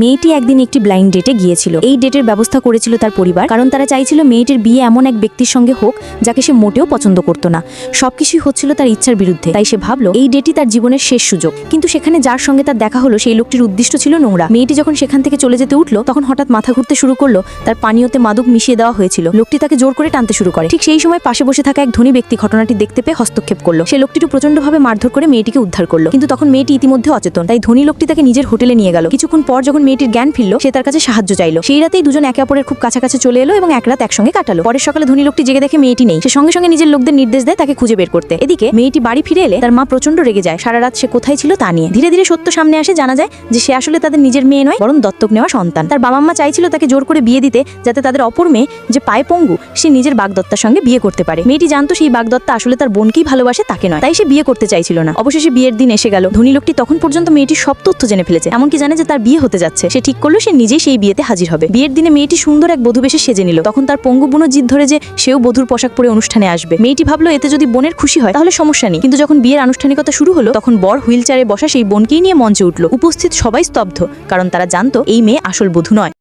মেয়েটি একদিন একটি ব্লাইন্ড ডেটে গিয়েছিল। এই ডেটের ব্যবস্থা করেছিল তার পরিবার, কারণ তারা চাইছিল মেয়েটির বিয়ে এমন এক ব্যক্তির সঙ্গে হোক, যাকে সে মোটেও পছন্দ করতো না। সবকিছুই হচ্ছিল তার ইচ্ছার বিরুদ্ধে, তাই সে ভাবলো, এই ডেটই তার জীবনের শেষ সুযোগ। কিন্তু সেখানে যার সঙ্গে তার দেখা হলো, সেই লোকটির উদ্দিষ্ট ছিল নোংরা। মেয়েটি যখন সেখান থেকে চলে যেতে উঠল, তখন হঠাৎ মাথা ঘুরতে শুরু করল, তার পানীয়তে মাদক মিশিয়ে দেওয়া হয়েছিল। লোকটি তাকে জোর করে টানতে শুরু করে। ঠিক সেই সময় পাশে বসে থাকা এক ধনী ব্যক্তি ঘটনাটি দেখতে পেয়ে হস্তক্ষেপ করল। সে লোকটিকে প্রচন্ডভাবে মারধর করে মেয়েটিকে উদ্ধার করল। কিন্তু তখন মেয়েটি ইতিমধ্যে অচেতন, তাই ধনী লোকটি তাকে নিজের হোটেলে নিয়ে গেল। কিছুক্ষণ পর যখন মেয়েটির জ্ঞান ফিরল, সে তার কাছে সাহায্য চাইলো। সেই রাতেই দুজন একে অপরের খুব কাছাকাছি চলে এলো এবং এক রাত একসঙ্গে কাটালো। পরের সকালে ধনী লোকটি জেগে দেখে মেয়েটি নেই। সে সঙ্গে সঙ্গে নিজের লোকদের নির্দেশ দেয় তাকে খুঁজে বের করতে। এদিকে মেয়েটি বাড়ি ফিরে এলে তার মা প্রচণ্ড রেগে যায়। সারা রাত সে কোথায় ছিল তা নিয়ে। ধীরে ধীরে সত্য সামনে আসে, জানা যায় যে সে আসলে তাদের নিজের মেয়ে নয়, বরং দত্তক নেওয়া সন্তান। তার বাবা মা চাইছিল তাকে জোর করে বিয়ে দিতে, যাতে তাদের অপর মেয়ে যে পায়ে পঙ্গু, সে নিজের বাগদত্তার সঙ্গে বিয়ে করতে পারে। মেয়েটি জানতো সেই বাগদত্তা আসলে তার বোনকেই ভালোবাসে, তাকে নয়। তাই সে বিয়ে করতে চাইছিল না। অবশেষে বিয়ের দিন এসে গেল। ধনী লোকটি তখন পর্যন্ত মেয়েটির সব তথ্য জেনে ফেলেছে। এমনকি জানে যে তার বিয়ে হতে যাচ্ছে। সে ঠিক করল, সে নিজেই সেই বিয়েতে হাজির হবে। বিয়ের দিনে মেয়েটি সুন্দর এক বধু বেশে সেজে নিল। তখন তার পঙ্গু বুনো জিদ ধরে যে সেও বধুর পোশাক পরে অনুষ্ঠানে আসবে। মেয়েটি ভাবলো, এতে যদি বোনের খুশি হয়, তাহলে সমস্যা নেই। কিন্তু যখন বিয়ের আনুষ্ঠানিকতা শুরু হলো, তখন বর হুইল চেয়ারে বসা সেই বোনকেই নিয়ে মঞ্চে উঠল। উপস্থিত সবাই স্তব্ধ, কারণ তারা জানতো, এই মেয়ে আসল বধু নয়।